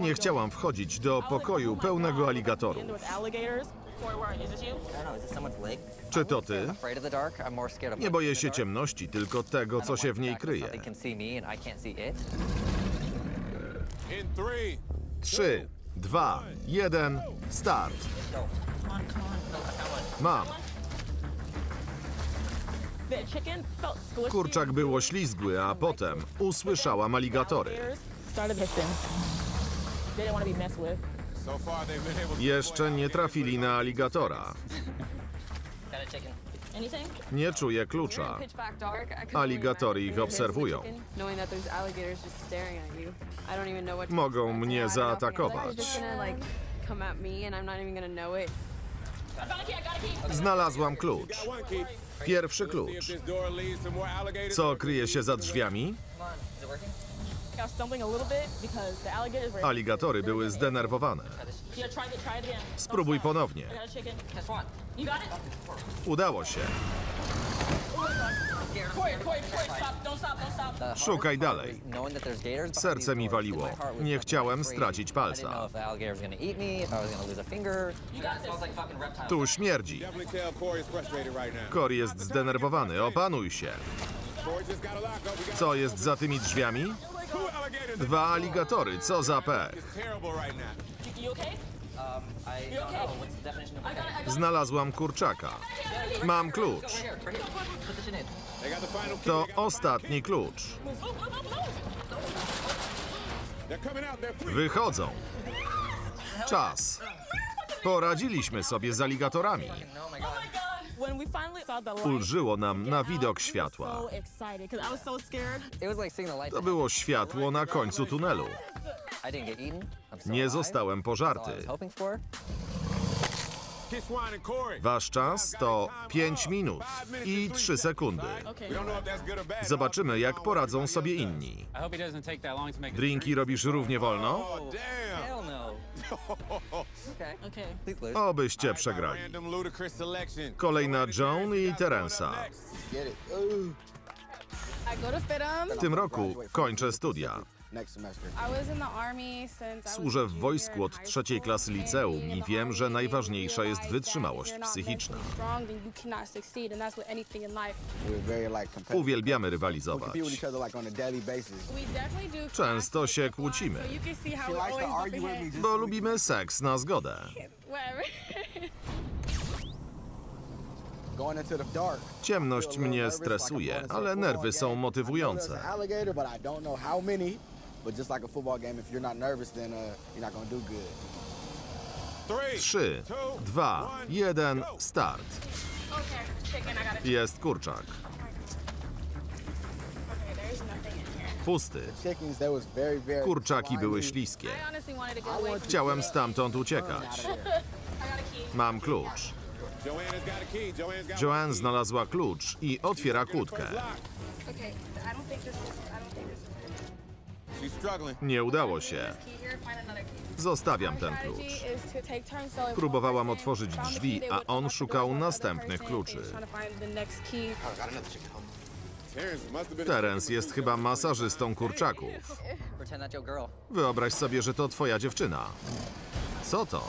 Nie chciałam wchodzić do pokoju pełnego aligatorów. Czy to ty? Nie boję się ciemności, tylko tego, co się w niej kryje. Trzy, dwa, jeden, start. Mam. Kurczak było ślizgły, a potem usłyszałam aligatory started hissing. They didn't want to be messed with. Jeszcze nie trafili na aligatora. Nie czuję klucza. Aligatory ich obserwują. Mogą mnie zaatakować. Znalazłam klucz. Pierwszy klucz. Co kryje się za drzwiami? Aligatory były zdenerwowane. Spróbuj ponownie. Udało się. Szukaj dalej. Serce mi waliło. Nie chciałem stracić palca. Tu śmierdzi. Cory jest zdenerwowany. Opanuj się. Co jest za tymi drzwiami? Dwa aligatory, co za pech. Znalazłam kurczaka. Mam klucz. To ostatni klucz. Wychodzą. Czas. Poradziliśmy sobie z aligatorami. Ulżyło nam na widok światła. To było światło na końcu tunelu. Nie zostałem pożarty. Wasz czas to 5 minut i 3 sekundy. Zobaczymy, jak poradzą sobie inni. Drinki robisz równie wolno? Obyście przegrali. Kolejna Joan i Terensa. Tak, tym roku kończę studia. Służę w wojsku od trzeciej klasy liceum i wiem, że najważniejsza jest wytrzymałość psychiczna. Uwielbiamy rywalizować. Często się kłócimy, bo lubimy seks na zgodę. Ciemność mnie stresuje, ale nerwy są motywujące. But just like a football game, if you're not nervous, then uh, you're not going to do good. 3, 2, 1, start. Jest kurczak. Pusty. Kurczaki były śliskie. Chciałem stamtąd uciekać. Mam klucz. Joanne znalazła klucz i otwiera kłódkę. Nie udało się. Zostawiam ten klucz. Próbowałam otworzyć drzwi, a on szukał następnych kluczy. Terence jest chyba masażystą kurczaków. Wyobraź sobie, że to twoja dziewczyna. Co to?